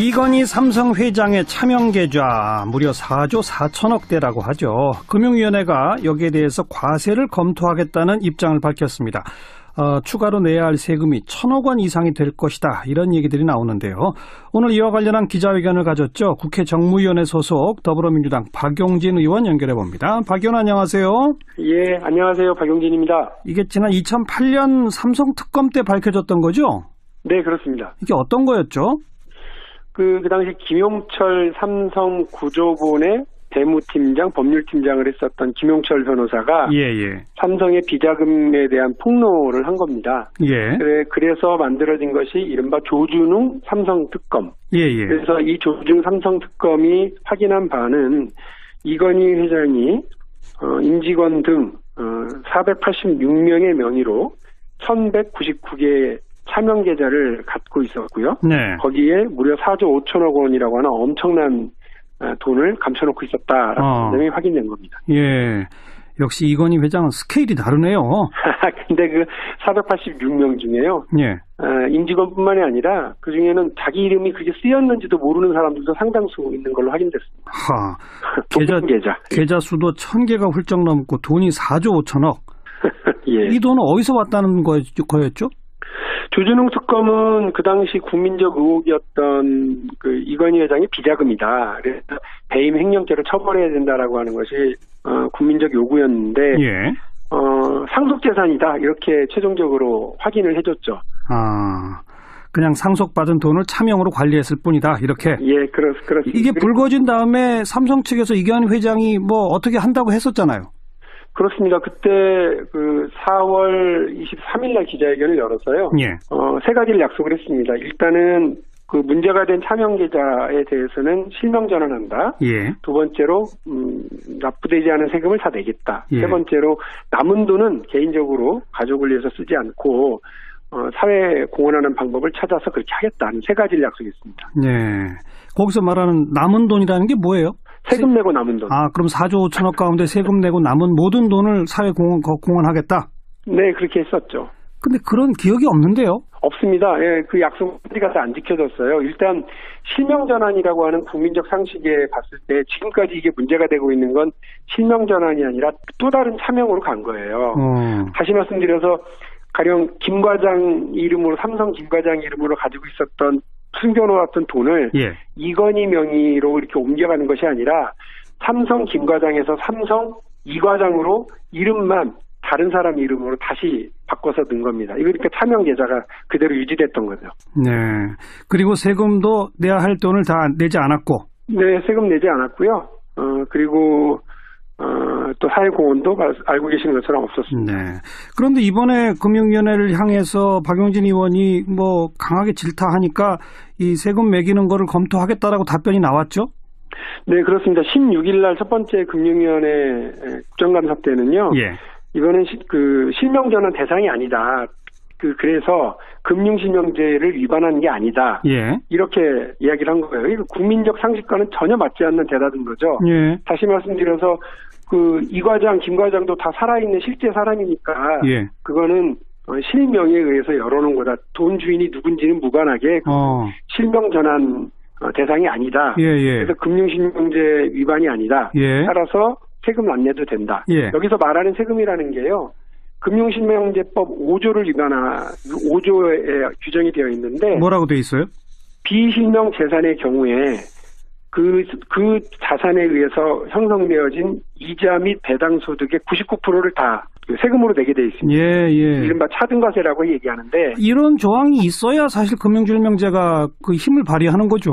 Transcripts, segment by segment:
이건희 삼성 회장의 차명 계좌 무려 4조 4천억 대라고 하죠. 금융위원회가 여기에 대해서 과세를 검토하겠다는 입장을 밝혔습니다. 어, 추가로 내야 할 세금이 천억 원 이상이 될 것이다. 이런 얘기들이 나오는데요. 오늘 이와 관련한 기자회견을 가졌죠. 국회 정무위원회 소속 더불어민주당 박용진 의원 연결해 봅니다. 박 의원 안녕하세요. 예, 안녕하세요. 박용진입니다. 이게 지난 2008년 삼성 특검 때 밝혀졌던 거죠? 네, 그렇습니다. 이게 어떤 거였죠? 그, 그 당시 김용철 삼성 구조본의 대무팀장, 법률팀장을 했었던 김용철 변호사가 예, 예. 삼성의 비자금에 대한 폭로를 한 겁니다. 예. 그래, 그래서 만들어진 것이 이른바 조준웅 삼성 특검. 예, 예. 그래서 이 조준웅 삼성 특검이 확인한 바는 이건희 회장이 어, 임직원 등 어, 486명의 명의로 1199개의 차명 계좌를 갖고 있었고요. 네. 거기에 무려 4조 5천억 원이라고 하는 엄청난 어, 돈을 감춰놓고 있었다라는 어. 점이 확인된 겁니다. 예. 역시 이건희 회장은 스케일이 다르네요. 근데 그 486명 중에요. 예. 어, 임직원뿐만이 아니라 그 중에는 자기 이름이 그게 쓰였는지도 모르는 사람들도 상당수 있는 걸로 확인됐습니다. 하. 계좌, 계좌. 계좌 수도 천 개가 훌쩍 넘고 돈이 4조 5천억. 예. 이 돈은 어디서 왔다는 거- 거였죠? 조준웅 특검은 그 당시 국민적 의혹이었던 그 이건희 회장의 비자금이다. 그래서 배임 횡령죄를 처벌해야 된다라고 하는 것이 어, 국민적 요구였는데 예. 어, 상속재산이다 이렇게 최종적으로 확인을 해줬죠. 아. 그냥 상속받은 돈을 차명으로 관리했을 뿐이다. 이렇게. 예, 그렇 그렇습니다. 이게 불거진 다음에 삼성 측에서 이건희 회장이 뭐 어떻게 한다고 했었잖아요. 그렇습니다. 그때 그 4월 23일 날 기자회견을 열어서요. 예. 어, 세 가지를 약속을 했습니다. 일단은 그 문제가 된 차명 계좌에 대해서는 실명 전환한다. 예. 두 번째로 음, 납부되지 않은 세금을 다 내겠다. 예. 세 번째로 남은 돈은 개인적으로 가족을 위해서 쓰지 않고 어, 사회에 공헌하는 방법을 찾아서 그렇게 하겠다는 세 가지를 약속했습니다. 예. 거기서 말하는 남은 돈이라는 게 뭐예요? 세금 내고 남은 돈. 아, 그럼 4조 5천억 가운데 세금 내고 남은 모든 돈을 사회 공헌, 거- 공헌하겠다? 네, 그렇게 했었죠. 근데 그런 기억이 없는데요? 없습니다. 예, 그 약속까지가 다안 지켜졌어요. 일단 실명 전환이라고 하는 국민적 상식에 봤을 때 지금까지 이게 문제가 되고 있는 건 실명 전환이 아니라 또 다른 차명으로 간 거예요. 어. 다시 말씀드려서 가령 김 과장 이름으로 삼성 김 과장 이름으로 가지고 있었던 숨겨놓았던 돈을 예. 이건희 명의로 이렇게 옮겨가는 것이 아니라 삼성 김 과장에서 삼성 이 과장으로 이름만 다른 사람 이름으로 다시 바꿔서 넣은 겁니다. 이거 이렇게 차명 계좌가 그대로 유지됐던 거죠. 네. 그리고 세금도 내야 할 돈을 다 내지 않았고. 네, 세금 내지 않았고요. 어, 그리고 어, 또 사회공헌도 알고 계시는 것처럼 없었습니다. 네. 그런데 이번에 금융위원회를 향해서 박용진 의원이 뭐 강하게 질타하니까 이 세금 매기는 거를 검토하겠다라고 답변이 나왔죠? 네, 그렇습니다. 16일 날 첫 번째 금융위원회 국정감사 때는요. 예. 이거는 시- 그 실명 전환 대상이 아니다. 그 그래서 금융실명제를 위반하는 게 아니다. 예. 이렇게 이야기를 한 거예요. 이거 국민적 상식과는 전혀 맞지 않는 대답인 거죠. 예. 다시 말씀드려서 그 이 과장, 김 과장도 다 살아있는 실제 사람이니까 예. 그거는 어, 실명에 의해서 열어놓은 거다. 돈 주인이 누군지는 무관하게 어. 실명 전환 어, 대상이 아니다. 예, 예. 그래서 금융실명제 위반이 아니다. 예. 따라서 세금 안 내도 된다. 예. 여기서 말하는 세금이라는 게요. 금융실명제법 5조를 위반한 5조에 규정이 되어 있는데 뭐라고 돼 있어요? 비실명 재산의 경우에 그, 그 자산에 의해서 형성되어진 이자 및 배당 소득의 99%를 다 세금으로 내게 돼 있습니다. 예, 예. 이른바 차등과세라고 얘기하는데 이런 조항이 있어야 사실 금융실명제가 그 힘을 발휘하는 거죠.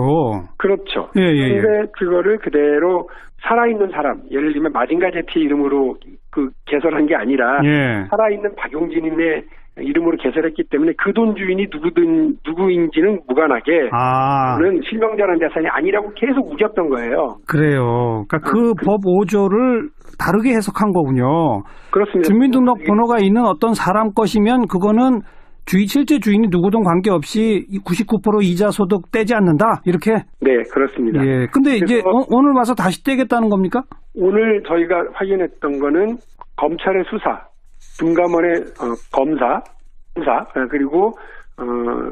그렇죠. 예, 예, 예. 근데 그거를 그대로 살아있는 사람, 예를 들면 마징가 제티 이름으로 그 개설한 게 아니라 예. 살아있는 박용진의 이름으로 개설했기 때문에 그 돈 주인이 누구든 누구인지는 무관하게 아, 는 실명전환 자산이 아니라고 계속 우겼던 거예요. 그래요. 그러니까 그법 5조를 다르게 해석한 거군요. 그렇습니다. 주민등록번호가 있는 어떤 사람 것이면 그거는 주인 실제 주인이 누구든 관계없이 99% 이자 소득 떼지 않는다. 이렇게. 네, 그렇습니다. 예. 근데 이제 오- 오늘 와서 다시 떼겠다는 겁니까? 오늘 저희가 확인했던 거는 검찰의 수사, 금감원의 어, 검사, 수사 어, 그리고 어,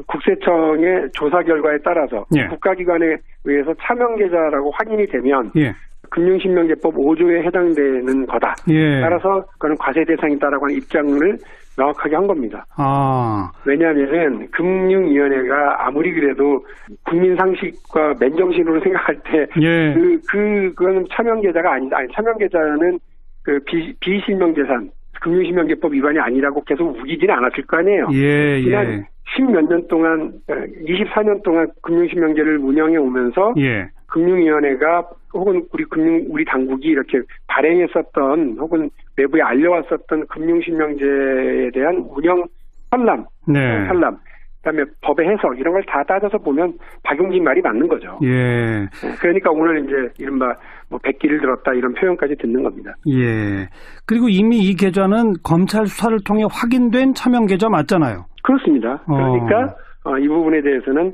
국세청의 조사 결과에 따라서 예. 국가기관에 의해서 차명 계좌라고 확인이 되면 예. 금융신명제법 5조에 해당되는 거다. 예. 따라서 그는 과세 대상이다라고 하는 입장을 명확하게 한 겁니다. 아, 왜냐하면은 금융위원회가 아무리 그래도 국민 상식과 맨정신으로 생각할 때 예. 그, 그, 그거는 차명 계좌가 아니다. 아니, 차명 계좌는 그 비, 비실명 재산, 금융실명제법 위반이 아니라고 계속 우기지는 않았을 거 아니에요. 예, 지난 예. 십몇 년 동안, 24년 동안 금융실명제를 운영해 오면서 예. 금융위원회가 혹은 우리 금융, 우리 당국이 이렇게 발행했었던 혹은 외부에 알려왔었던 금융실명제에 대한 운영 선람, 네. 선람, 그다음에 법의 해석 이런 걸 다 따져서 보면 박용진 말이 맞는 거죠. 예. 그러니까 오늘 이제 이른바 뭐 백기를 들었다 이런 표현까지 듣는 겁니다. 예. 그리고 이미 이 계좌는 검찰 수사를 통해 확인된 차명 계좌 맞잖아요. 그렇습니다. 그러니까 어, 이 부분에 대해서는 어,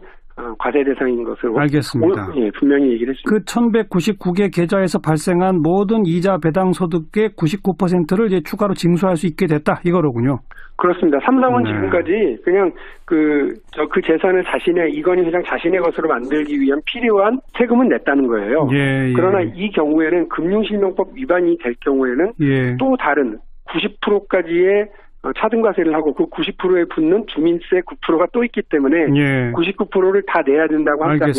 과세 대상인 것으로 알겠습니다. 오- 예, 분명히 얘기를 했습니다. 그 1199개 계좌에서 발생한 모든 이자 배당 소득의 99%를 이제 추가로 징수할 수 있게 됐다 이거로군요. 그렇습니다. 삼성은 네. 지금까지 그냥 그, 저, 그 재산을 자신의, 이건희 회장 자신의 것으로 만들기 위한 필요한 세금은 냈다는 거예요. 예, 예. 그러나 이 경우에는 금융실명법 위반이 될 경우에는 예. 또 다른 90%까지의 어, 차등과세를 하고 그 90%에 붙는 주민세 9%가 또 있기 때문에 예. 99%를 다 내야 된다고 한다면.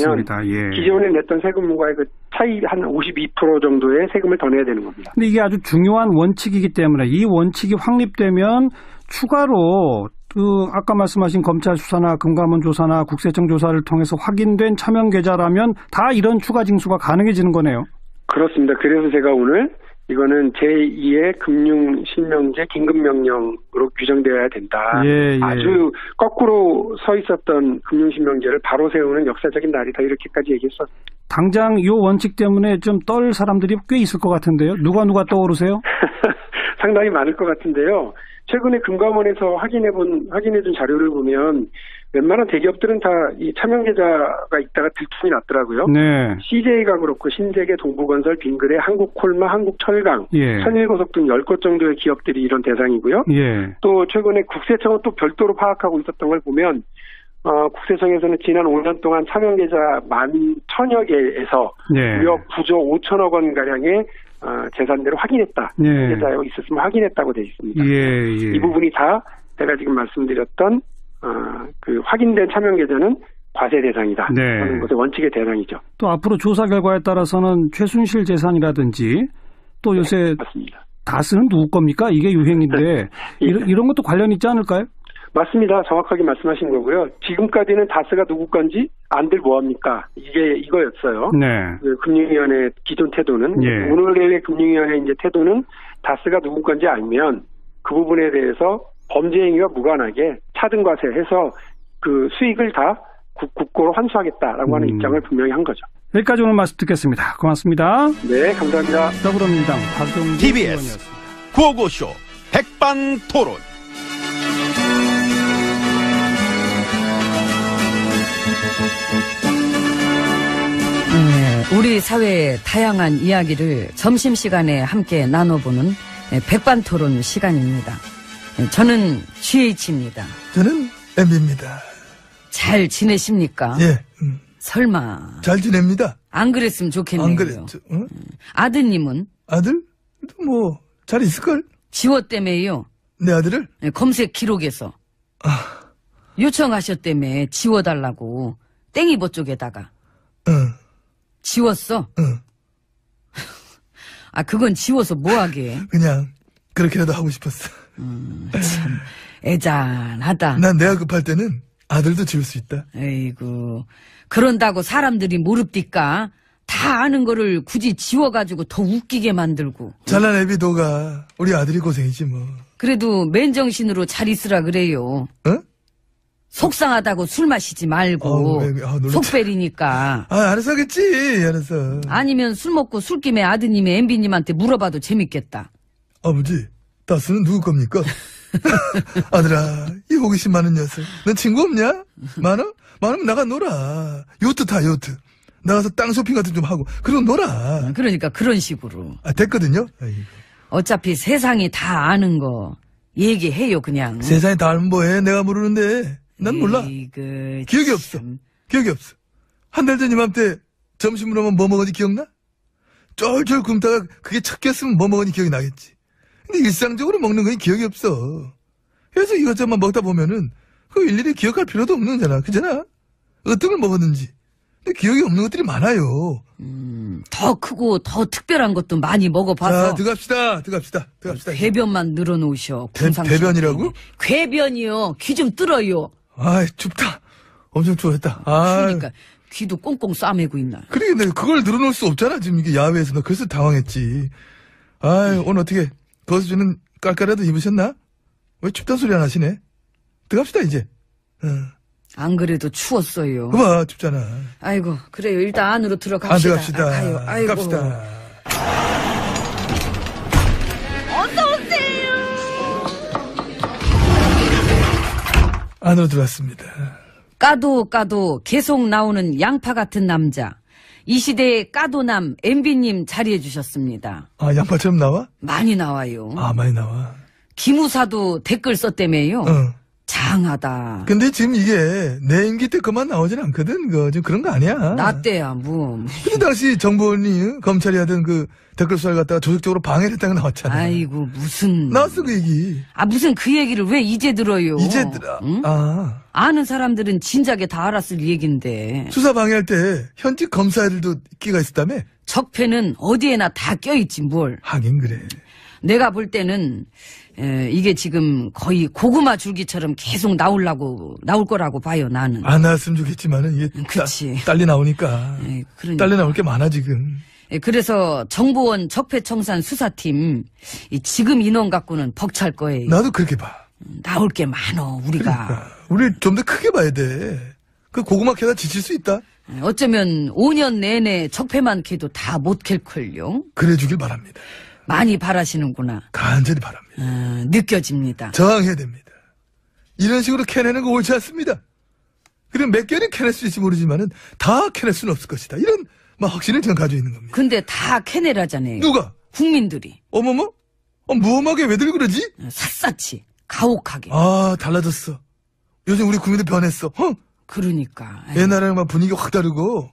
예. 기존에 냈던 세금과의 그 차이 한 52% 정도의 세금을 더 내야 되는 겁니다. 근데 이게 아주 중요한 원칙이기 때문에 이 원칙이 확립되면 추가로 그 아까 말씀하신 검찰 수사나 금감원 조사나 국세청 조사를 통해서 확인된 차명 계좌라면 다 이런 추가 징수가 가능해지는 거네요. 그렇습니다. 그래서 제가 오늘 이거는 제2의 금융실명제 긴급명령으로 규정되어야 된다. 예, 예. 아주 거꾸로 서 있었던 금융실명제를 바로 세우는 역사적인 날이다. 이렇게까지 얘기했었. 당장 이 원칙 때문에 좀 떨 사람들이 꽤 있을 것 같은데요. 누가 누가 떠오르세요? 상당히 많을 것 같은데요. 최근에 금감원에서 확인해 본 확인해 준 자료를 보면 웬만한 대기업들은 다이 차명 계좌가 있다가 들통이 났더라고요. 네. CJ가 그렇고 신세계, 동부건설, 빙그레, 한국콜마, 한국철강, 예. 천일고속 등 10곳 정도의 기업들이 이런 대상이고요. 예. 또 최근에 국세청은 또 별도로 파악하고 있었던 걸 보면 어, 국세청에서는 지난 5년 동안 차명 계좌 만 천여 개에서 예. 무려 9조 5천억 원 가량의 어, 재산들을 확인했다. 예. 계좌에 있었으면 확인했다고 되어 있습니다. 예, 예. 이 부분이 다 제가 지금 말씀드렸던 어, 그 확인된 차명 계좌는 과세 대상이다. 네. 하는 것의 원칙의 대상이죠. 또 앞으로 조사 결과에 따라서는 최순실 재산이라든지 또 요새 맞습니다. 다스는 누구 겁니까? 이게 유행인데 이런, 이런 것도 관련 있지 않을까요? 맞습니다. 정확하게 말씀하신 거고요. 지금까지는 다스가 누구 건지 안들 뭐합니까? 이게 이거였어요. 네. 그 금융위원회 기존 태도는 예. 오늘의 금융위원회 이제 태도는 다스가 누구 건지 알면 그 부분에 대해서 범죄 행위와 무관하게 차등과세 해서 그 수익을 다 국, 국고로 환수하겠다라고 하는 음. 입장을 분명히 한 거죠. 여기까지 오늘 말씀 듣겠습니다. 고맙습니다. 네, 감사합니다. 더불어민주당 박종진 TBS. 의원이었습니다. 구호고쇼 백반토론. 네, 우리 사회의 다양한 이야기를 점심시간에 함께 나눠보는 네, 백반토론 시간입니다. 네, 저는 GH입니다. 저는 MB입니다. 잘 지내십니까? 예, 음, 설마 잘 지냅니다. 안 그랬으면 좋겠네요. 안? 저, 응? 아드님은 아들? 뭐, 잘 있을걸? 지워 때문에요. 내 아들을? 네, 검색 기록에서 요청하셨다며 지워달라고 땡이버 쪽에다가 응, 지웠어. 응. 아 그건 지워서 뭐하게? 그냥, 그렇게라도 하고 싶었어. 애잔하다. 난 내가 급할 때는 아들도 지울 수 있다. 에이구 그런다고 사람들이 무릅디까 다 아는 거를 굳이 지워가지고 더 웃기게 만들고 잘난 애비 너가 우리 아들이 고생이지 뭐. 그래도 맨정신으로 잘 있으라 그래요 응? 속상하다고 술 마시지 말고 어우, 왜, 아, 놀랬다. 속배리니까 아, 알았어 하겠지. 알았어. 아니면 술 먹고 술김에 아드님이 엠비님한테 물어봐도 재밌겠다 아버지, 다스는 누구 겁니까? 아들아, 이 호기심 많은 녀석. 너 친구 없냐? 많아? 많으면 나가 놀아. 요트 타, 요트. 나가서 땅 쇼핑 같은 좀 하고. 그럼 놀아. 그러니까 그런 식으로 아, 됐거든요? 아이고. 어차피 세상이 다 아는 거 얘기해요 그냥 세상에 다 알면 뭐해? 내가 모르는데. 난 몰라. 이거 기억이 없어. 참. 기억이 없어. 한 달 전 이맘때 점심으로 하면 뭐 먹었는지 기억나? 쫄쫄 굶다가 그게 첫 끼였으면 뭐 먹었는지 기억이 나겠지. 근데 일상적으로 먹는 건 기억이 없어. 그래서 이것저것 먹다 보면은 그 일일이 기억할 필요도 없는 거잖아. 그잖아? 어떤 걸 먹었는지. 근데 기억이 없는 것들이 많아요. 음, 더 크고 더 특별한 것도 많이 먹어봐서 자, 들어갑시다. 들어갑시다. 들어갑시다. 배변만 늘어놓으셔. 대-. 대변이라고? 괴변이요. 귀 좀 뚫어요. 아이, 춥다. 엄청 추웠다. 아, 그러니까 귀도 꽁꽁 싸매고 있나. 그러게 내가 그걸 늘어놓을 수 없잖아. 지금 이게 야외에서. 나 그래서 당황했지. 아이, 오늘 어떻게 거스주는 깔깔이라도 입으셨나? 왜 춥단 소리 안 하시네? 들어갑시다, 이제. 응. 안 그래도 추웠어요. 그봐, 춥잖아. 아이고 그래요. 일단 안으로 안 들어갑시다. 들어갑시다. 아, 가요. 아이고. 갑시다. 안으로 들어왔습니다. 까도 까도 계속 나오는 양파 같은 남자. 이 시대의 까도남 MB님 자리해 주셨습니다. 아, 양파처럼 나와? 많이 나와요. 아, 많이 나와. 기무사도 댓글 썼다며요. 어. 장하다. 근데 지금 이게 내 임기 때 그만 나오진 않거든. 그, 지금 그런 거 아니야. 나 때야 뭐. 근데 당시 정보원이 어? 검찰이 하던 그 댓글 수사를 갖다가 조직적으로 방해를 했다는 거 나왔잖아. 아이고 무슨. 나왔어, 그 얘기. 아 무슨 그 얘기를 왜 이제 들어요? 이제 들어. 응? 아. 아는 사람들은 진작에 다 알았을 얘긴데. 수사 방해할 때 현직 검사들도 끼가 있었다며? 적폐는 어디에나 다 껴있지 뭘. 하긴 그래. 내가 볼 때는 에, 이게 지금 거의 고구마 줄기처럼 계속 나오려고 나올 거라고 봐요 나는. 안 나왔으면 좋겠지만은 이게 음, 그치. 따- 딸리 나오니까. 에, 그러니까. 딸리 나올 게 많아 지금. 에, 그래서 정보원 적폐청산 수사팀 이 지금 인원 갖고는 벅찰 거예요. 나도 그렇게 봐. 나올 게 많어 우리가. 그러니까. 우리 좀 더 크게 봐야 돼. 그 고구마 캐다 지칠 수 있다? 에, 어쩌면 5년 내내 적폐만 캐도 다 못 캘걸요. 그래 주길 바랍니다. 많이 바라시는구나. 간절히 바랍니다. 어, 느껴집니다. 저항해야 됩니다. 이런 식으로 캐내는 거 옳지 않습니다. 그럼 몇 개는 캐낼 수 있을지 모르지만은 다 캐낼 수는 없을 것이다. 이런 막 확신을 저는 가지고 있는 겁니다. 근데 다 캐내라잖아요. 누가? 국민들이 어머머? 어, 무엄하게 왜들 그러지? 어, 샅샅이 가혹하게. 아, 달라졌어. 요즘 우리 국민들 변했어. 어? 그러니까. 에이, 옛날에는 막 분위기가 확 다르고,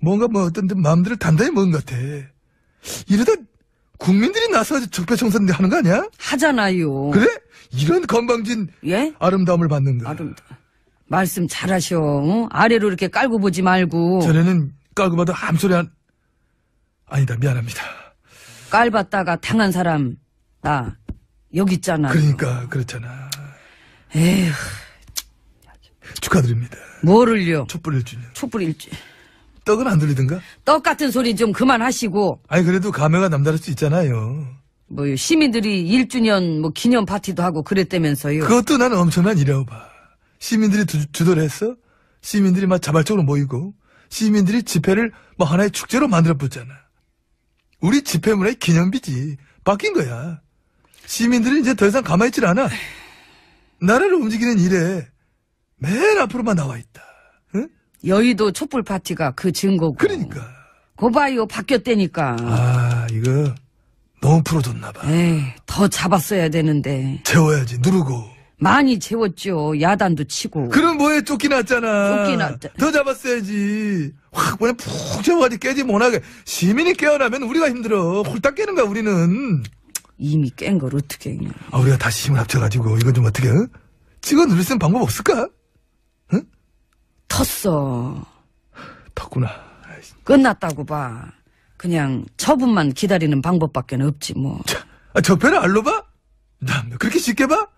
뭔가 뭐 어떤 데 마음들을 단단히 먹은 것 같아. 이러다 국민들이 나서 적폐청산 하는 거 아니야? 하잖아요. 그래? 이런 건방진 예? 아름다움을 받는 거. 아름 말씀 잘하셔. 어? 아래로 이렇게 깔고 보지 말고 전에는 깔고 봐도 함소리 안, 아니다, 미안합니다. 깔봤다가 당한 사람 나 여기 있잖아. 그러니까, 그렇잖아. 에휴, 축하드립니다. 뭐를요? 촛불 1주년. 촛불 일주. 떡은 안 들리던가? 떡 같은 소리 좀 그만하시고 아니, 그래도 감회가 남다를 수 있잖아요. 뭐 시민들이 1주년 뭐 기념 파티도 하고 그랬다면서요. 그것도 나는 엄청난 일이라고 봐. 시민들이 주, 주도를 했어? 시민들이 막 자발적으로 모이고, 시민들이 집회를 뭐 하나의 축제로 만들어봤잖아. 우리 집회 문화의 기념비지. 바뀐 거야. 시민들이 이제 더 이상 가만히 있질 않아. 나라를 움직이는 일에 맨 앞으로만 나와 있다. 응? 여의도 촛불 파티가 그 증거고. 그러니까. 고바이오 바뀌었다니까. 아, 이거 너무 풀어줬나 봐. 에이, 더 잡았어야 되는데. 채워야지, 누르고. 많이 채웠죠. 야단도 치고. 그럼 뭐해 쫓겨났잖아. 쫓겨났자- 더 잡았어야지. 확 그냥 푹 잡아가지고 깨지 못하게. 시민이 깨어나면 우리가 힘들어. 홀딱 깨는 거야 우리는. 이미 깬 걸 어떻게 그냥. 아 우리가 다시 힘을 합쳐가지고 이건 좀 어떻게 어? 찍어 누릴 수 있는 방법 없을까? 텄어. 아이씨. 끝났다고 봐. 그냥 처분만 기다리는 방법밖에 없지 뭐. 자, 아, 적폐를 알로 봐? 남 그렇게 쉽게 봐?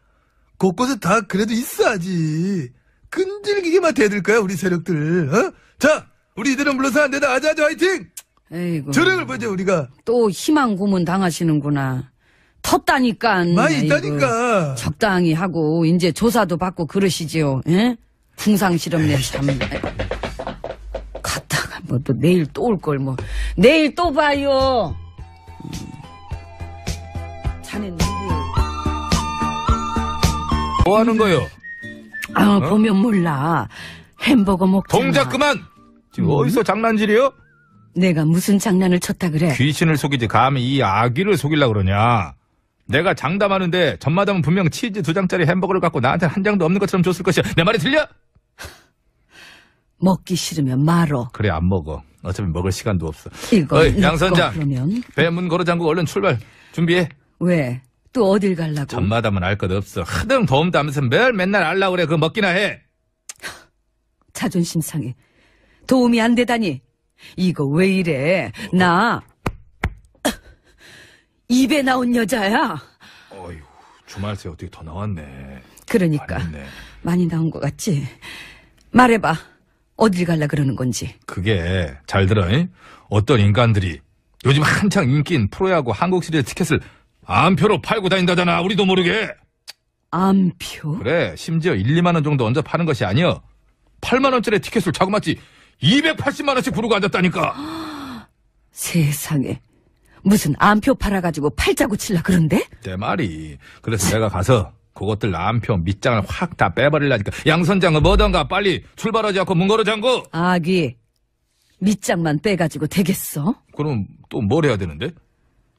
곳곳에 다 그래도 있어야지. 끈질기게만 대들 거야 우리 세력들. 어? 자 우리 이들은 물러서 안 된다. 아자아자 화이팅. 에이고. 저력을 보자 우리가. 또 희망 고문 당하시는구나. 텄다니까. 많이. 있다니까. 적당히 하고 이제 조사도 받고 그러시지요. 예? 궁상 실험내 참. 갔다가 뭐 또 내일 또 올 걸 뭐. 내일 또 봐요. 음. 자네 누구예요? 뭐 하는 거요? 아 보면 몰라. 햄버거 먹잖아. 동작 그만! 지금 어디서 장난질이요? 내가 무슨 장난을 쳤다 그래? 귀신을 속이지 감히 이 아기를 속이려 그러냐? 내가 장담하는데 전마담은 분명 치즈 두 장짜리 햄버거를 갖고 나한테 한 장도 없는 것처럼 줬을 것이야. 내 말이 들려? 먹기 싫으면 말어. 그래 안 먹어. 어차피 먹을 시간도 없어. 이거 어이, 내양 선장. 거 그러면 배문 걸어 잠그고 얼른 출발. 준비해. 왜? 또 어딜 갈라고? 전마담은 알 것 없어. 하등 도움도 하면서 매일 맨날 알라 그래. 그거 먹기나 해. 자존심 상해. 도움이 안 되다니. 이거 왜 이래? 나 입에 나온 여자야. 어휴, 주말 새 어떻게 더 나왔네. 그러니까 많이. 많이 나온 것 같지. 말해봐. 어딜 갈라 그러는 건지. 그게 잘 들어. 잉? 어떤 인간들이 요즘 한창 인기인 프로야구 한국 시리즈 티켓을 암표로 팔고 다닌다잖아. 우리도 모르게. 암표? 그래. 심지어 1, 2만 원 정도 얹어 파는 것이 아니여. 8만 원짜리 티켓을 자그마치 280만 원씩 부르고 앉았다니까. 세상에. 무슨 암표 팔아가지고 팔자고 칠라 그런데? 내 말이. 그래서 내가 가서 그것들 암표 밑장을 확 다 빼버리려니까 양 선장은 뭐던가 빨리 출발하지 않고 문 걸어 잠고. 아기. 밑장만 빼가지고 되겠어? 그럼 또 뭘 해야 되는데?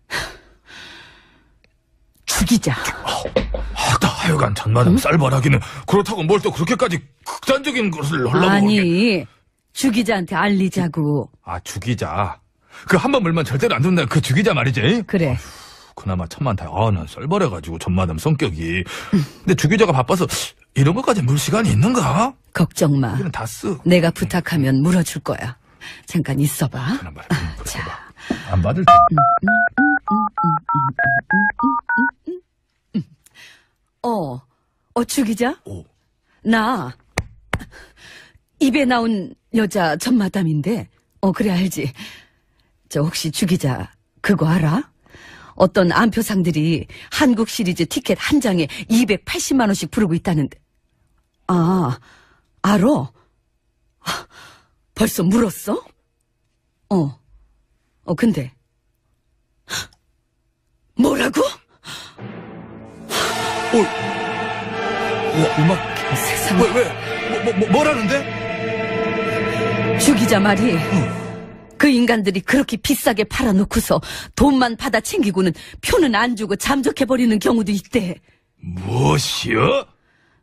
죽이자. 아따 하여간 전마담 쌀바라기는 그렇다고 뭘 또 그렇게까지 극단적인 것을 하려고. 아니, 죽이자한테 알리자고. 아 죽이자 그 한 번 물면 절대로 안 된다 그 죽이자 말이지 그래. 그나마 천만 다행 아난 쌀바래가지고 전마담 성격이 근데 죽이자가 바빠서 이런 것까지 물 시간이 있는가? 걱정 마. 이는 다 쓰고 내가 부탁하면 물어줄 거야. 잠깐 있어봐. 그나 말이야 아, 자. 안 받을 테 어, 어, 죽이자? 오. 나, 입에 나온 여자 전마담인데, 어, 그래, 알지. 저, 혹시 죽이자, 그거 알아? 어떤 안표상들이 한국 시리즈 티켓 한 장에 280만원씩 부르고 있다는데. 아, 알아? 아, 벌써 물었어? 어, 어, 근데. 뭐라고? 야, 음악. 세상에. 왜, 왜? 뭐, 뭐, 뭐라는데? 죽이자 말이 그 인간들이 그렇게 비싸게 팔아놓고서 돈만 받아 챙기고는 표는 안 주고 잠적해버리는 경우도 있대. 무엇이여?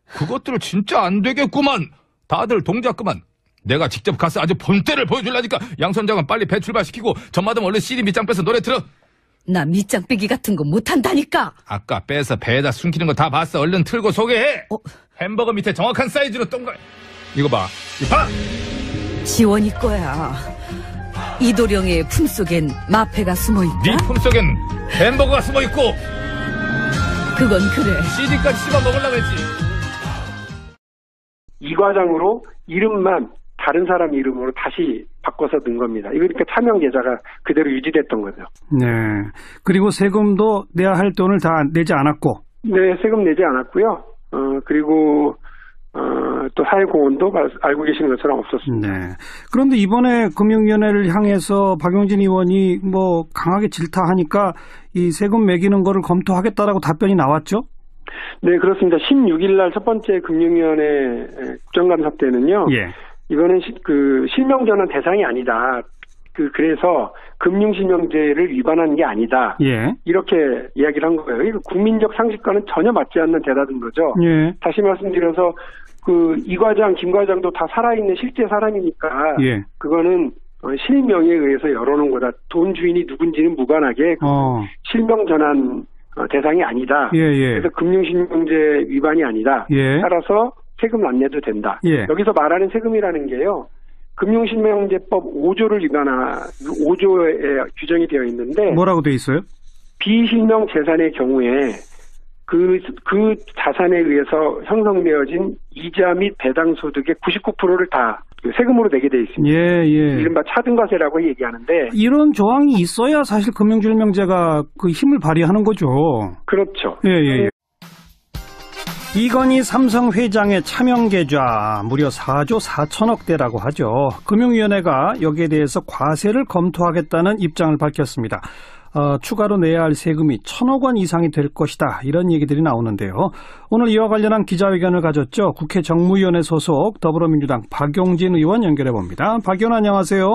그것들 진짜 안 되겠구만 다들 동작 그만 내가 직접 가서 아주 본때를 보여줄라니까 양 선장은 빨리 배 출발시키고 전마담 얼른 CD 밑장 빼서 노래 틀어 나 밑장 빼기 같은 거 못한다니까. 아까 빼서 배에다 숨기는 거 다 봤어. 얼른 틀고 소개해. 어? 햄버거 밑에 정확한 사이즈로 동글. 이거 봐. 이거 봐. 지원이 거야. 이도령의 품속엔 마패가 숨어있다. 네 품속엔 햄버거가 숨어 있고 그건 그래. CD까지 씹어 먹으려고 했지. 이 과장으로 이름만 다른 사람 이름으로 다시 바꿔서 넣은 겁니다. 이거 그러니까 차명 계좌가 그대로 유지됐던 거죠. 네. 그리고 세금도 내야 할 돈을 다 내지 않았고. 네, 세금 내지 않았고요. 어, 그리고 어, 또 사회공헌도 알- 알고 계시는 것처럼 없었습니다. 네. 그런데 이번에 금융위원회를 향해서 박용진 의원이 뭐 강하게 질타하니까 이 세금 매기는 거를 검토하겠다라고 답변이 나왔죠? 네, 그렇습니다. 16일 날 첫 번째 금융위원회 국정감사 때는요. 예. 이거는 시- 그 실명 전환 대상이 아니다. 그 그래서 금융실명제를 위반한 게 아니다. 예. 이렇게 이야기를 한 거예요. 이거 국민적 상식과는 전혀 맞지 않는 대답인 거죠. 예. 다시 말씀드려서 그 이 과장, 김 과장도 다 살아있는 실제 사람이니까 예. 그거는 어, 실명에 의해서 열어놓은 거다. 돈 주인이 누군지는 무관하게 그 어. 실명 전환 어, 대상이 아니다. 예, 예. 그래서 금융실명제 위반이 아니다. 예. 따라서 세금 안 내도 된다. 예. 여기서 말하는 세금이라는 게요. 금융실명제법 5조를 위반한 5조에 규정이 되어 있는데 뭐라고 돼 있어요? 비실명 재산의 경우에 그, 그 자산에 의해서 형성되어진 이자 및 배당 소득의 99%를 다그 세금으로 내게 돼 있습니다. 예, 예. 이른바 차등과세라고 얘기하는데 이런 조항이 있어야 사실 금융실명제가 그 힘을 발휘하는 거죠. 그렇죠. 예, 예, 예. 이건희 삼성 회장의 차명 계좌 무려 4조 4천억 대라고 하죠. 금융위원회가 여기에 대해서 과세를 검토하겠다는 입장을 밝혔습니다. 어, 추가로 내야 할 세금이 천억 원 이상이 될 것이다. 이런 얘기들이 나오는데요. 오늘 이와 관련한 기자회견을 가졌죠. 국회 정무위원회 소속 더불어민주당 박용진 의원 연결해 봅니다. 박 의원 안녕하세요.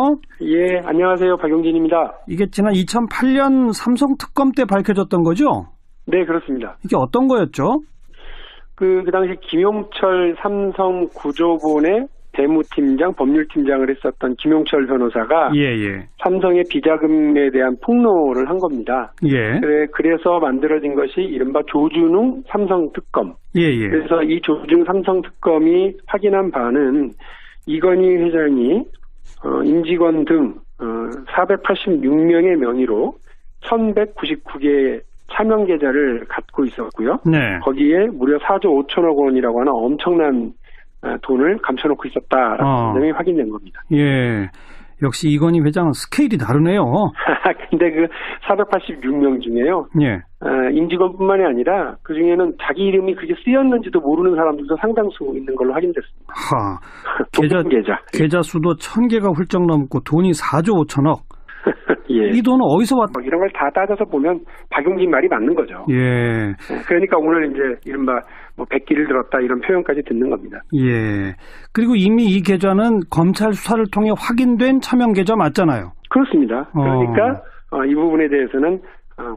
예, 안녕하세요. 박용진입니다. 이게 지난 2008년 삼성 특검 때 밝혀졌던 거죠? 네, 그렇습니다. 이게 어떤 거였죠? 그, 그 당시 김용철 삼성 구조본의 대무팀장, 법률팀장을 했었던 김용철 변호사가 예, 예. 삼성의 비자금에 대한 폭로를 한 겁니다. 예. 그래, 그래서 만들어진 것이 이른바 조준웅 삼성 특검. 예, 예. 그래서 이 조준웅 삼성 특검이 확인한 바는 이건희 회장이 어, 임직원 등 어, 486명의 명의로 1199개의 차명 계좌를 갖고 있었고요. 네. 거기에 무려 4조 5천억 원이라고 하는 엄청난 어, 돈을 감춰놓고 있었다라는 어. 점이 확인된 겁니다. 예. 역시 이건희 회장은 스케일이 다르네요. 근데 그 486명 중에요. 예. 어, 임직원뿐만이 아니라 그 중에는 자기 이름이 그게 쓰였는지도 모르는 사람들도 상당수 있는 걸로 확인됐습니다. 하. 계좌, 계좌 계좌. 수도 천 개가 훌쩍 넘고 돈이 4조 5천억. 예. 이 돈은 어디서 왔? 뭐 이런 걸 다 따져서 보면 박용진 말이 맞는 거죠. 예. 그러니까 오늘 이제 이른바 뭐 백기를 들었다 이런 표현까지 듣는 겁니다. 예. 그리고 이미 이 계좌는 검찰 수사를 통해 확인된 차명 계좌 맞잖아요. 그렇습니다. 그러니까 어, 이 부분에 대해서는 어,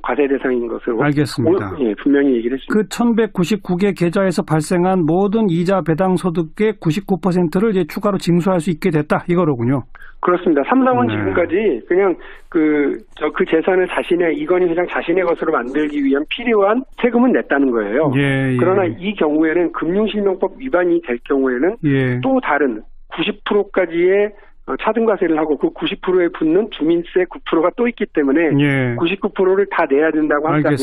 과세 대상인 것으로 알겠습니다. 오- 예, 분명히 얘기를 했습니다. 그 1199개 계좌에서 발생한 모든 이자 배당 소득의 99%를 이제 추가로 징수할 수 있게 됐다 이거로군요. 그렇습니다. 삼성은 네. 지금까지 그냥 그, 저, 그 재산을 자신의, 이건희 회장 자신의 것으로 만들기 위한 필요한 세금은 냈다는 거예요. 예, 예. 그러나 이 경우에는 금융실명법 위반이 될 경우에는 예. 또 다른 90%까지의 어, 차등과세를 하고 그 90%에 붙는 주민세 9%가 또 있기 때문에 예. 99%를 다 내야 된다고 한다면.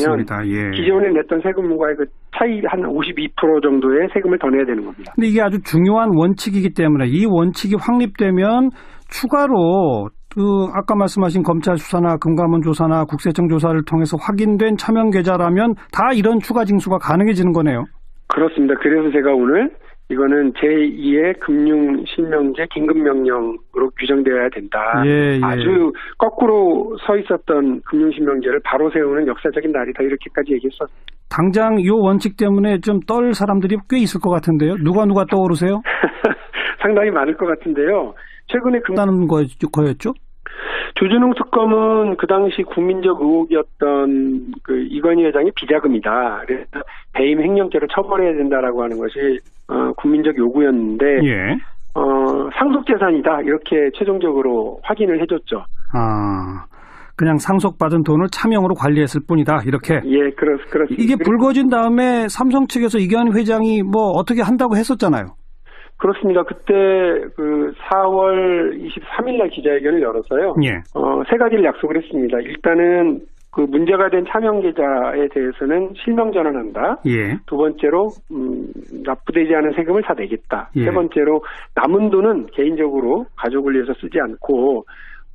예. 기존에 냈던 세금과의 그 차이 한 52% 정도의 세금을 더 내야 되는 겁니다. 근데 이게 아주 중요한 원칙이기 때문에 이 원칙이 확립되면 추가로 그 아까 말씀하신 검찰 수사나 금감원 조사나 국세청 조사를 통해서 확인된 차명 계좌라면 다 이런 추가 징수가 가능해지는 거네요. 그렇습니다. 그래서 제가 오늘 이거는 제2의 금융실명제 긴급명령으로 규정되어야 된다. 예, 예. 아주 거꾸로 서 있었던 금융실명제를 바로 세우는 역사적인 날이다. 이렇게까지 얘기했었. 당장 이 원칙 때문에 좀 떨 사람들이 꽤 있을 것 같은데요. 누가 누가 떠오르세요? 상당히 많을 것 같은데요. 최근에 금, 다는 거, 거였죠? 조준웅 특검은 그 당시 국민적 의혹이었던 그 이건희 회장의 비자금이다. 그래서 배임 횡령죄로 처벌해야 된다라고 하는 것이 어, 국민적 요구였는데 예. 어, 상속재산이다 이렇게 최종적으로 확인을 해줬죠. 아, 그냥 상속받은 돈을 차명으로 관리했을 뿐이다. 이렇게. 예, 그렇, 그렇습니다. 이게 불거진 다음에 삼성 측에서 이견 회장이 뭐 어떻게 한다고 했었잖아요. 그렇습니다. 그때 그 4월 23일 날 기자회견을 열었어요. 예. 어, 세 가지를 약속을 했습니다. 일단은 그 문제가 된 차명 계좌에 대해서는 실명 전환한다. 예. 두 번째로 음, 납부되지 않은 세금을 다 내겠다. 예. 세 번째로 남은 돈은 개인적으로 가족을 위해서 쓰지 않고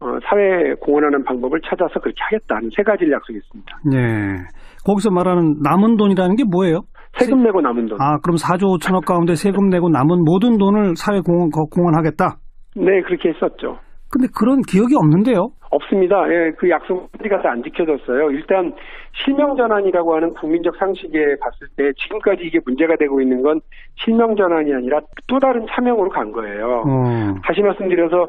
어, 사회에 공헌하는 방법을 찾아서 그렇게 하겠다는 세 가지를 약속했습니다. 예. 거기서 말하는 남은 돈이라는 게 뭐예요? 세금 내고 남은 돈. 아, 그럼 4조 5천억 가운데 세금 내고 남은 모든 돈을 사회 공헌, 거- 공헌하겠다? 네, 그렇게 했었죠. 근데 그런 기억이 없는데요? 없습니다. 예, 그 약속까지 안 지켜졌어요. 일단 실명 전환이라고 하는 국민적 상식에 봤을 때 지금까지 이게 문제가 되고 있는 건 실명 전환이 아니라 또 다른 차명으로 간 거예요. 어. 다시 말씀드려서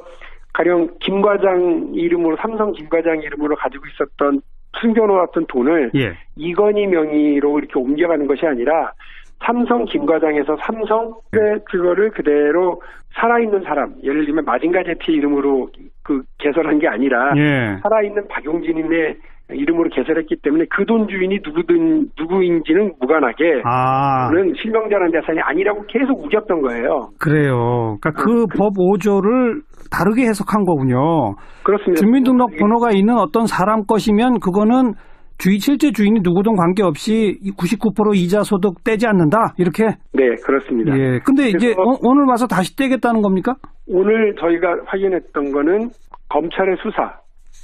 가령 김 과장 이름으로 삼성 김 과장 이름으로 가지고 있었던 숨겨놓았던 돈을 예. 이건희 명의로 이렇게 옮겨가는 것이 아니라 삼성 김 과장에서 삼성 의 그거를 그대로 살아있는 사람 예를 들면 마징가 제티 이름으로 그 개설한 게 아니라 예. 살아있는 박용진의 이름으로 개설했기 때문에 그 돈 주인이 누구든 누구인지는 무관하게 아, 그는 실명자란 재산이 아니라고 계속 우겼던 거예요. 그래요. 그러니까 그법 5조를 다르게 해석한 거군요. 그렇습니다. 주민등록번호가 있는 어떤 사람 것이면 그거는 주인 실제 주인이 누구든 관계없이 99% 이자 소득 떼지 않는다. 이렇게. 네, 그렇습니다. 예. 근데 이제 어, 오늘 와서 다시 떼겠다는 겁니까? 오늘 저희가 확인했던 거는 검찰의 수사,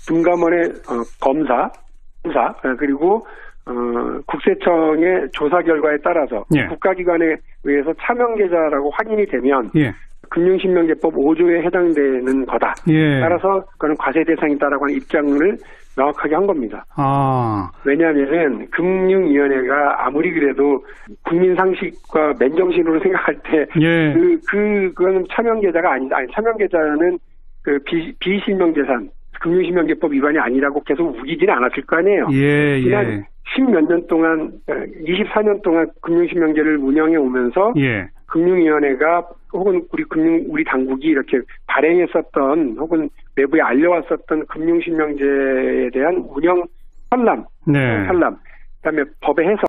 금감원의 어, 검사, 검사 어, 그리고 어, 국세청의 조사 결과에 따라서 예. 국가기관에 의해서 차명 계좌라고 확인이 되면 예. 금융신명제법 5조에 해당되는 거다. 예. 따라서 그거는 과세 대상이다라고 하는 입장을 명확하게 한 겁니다. 아, 왜냐하면 금융위원회가 아무리 그래도 국민 상식과 맨정신으로 생각할 때 예. 그, 그, 그거는 차명 계좌가 아니다. 아니, 차명 계좌는 그 비, 비실명 재산, 금융실명제법 위반이 아니라고 계속 우기지는 않았을 거 아니에요. 예, 그냥 예. 십몇 년 동안, 24년 동안 금융실명제를 운영해 오면서 예. 금융위원회가 혹은 우리 금융 우리 당국이 이렇게 발행했었던 혹은 외부에 알려왔었던 금융실명제에 대한 운영 산람, 네. 산람, 그다음에 법의 해석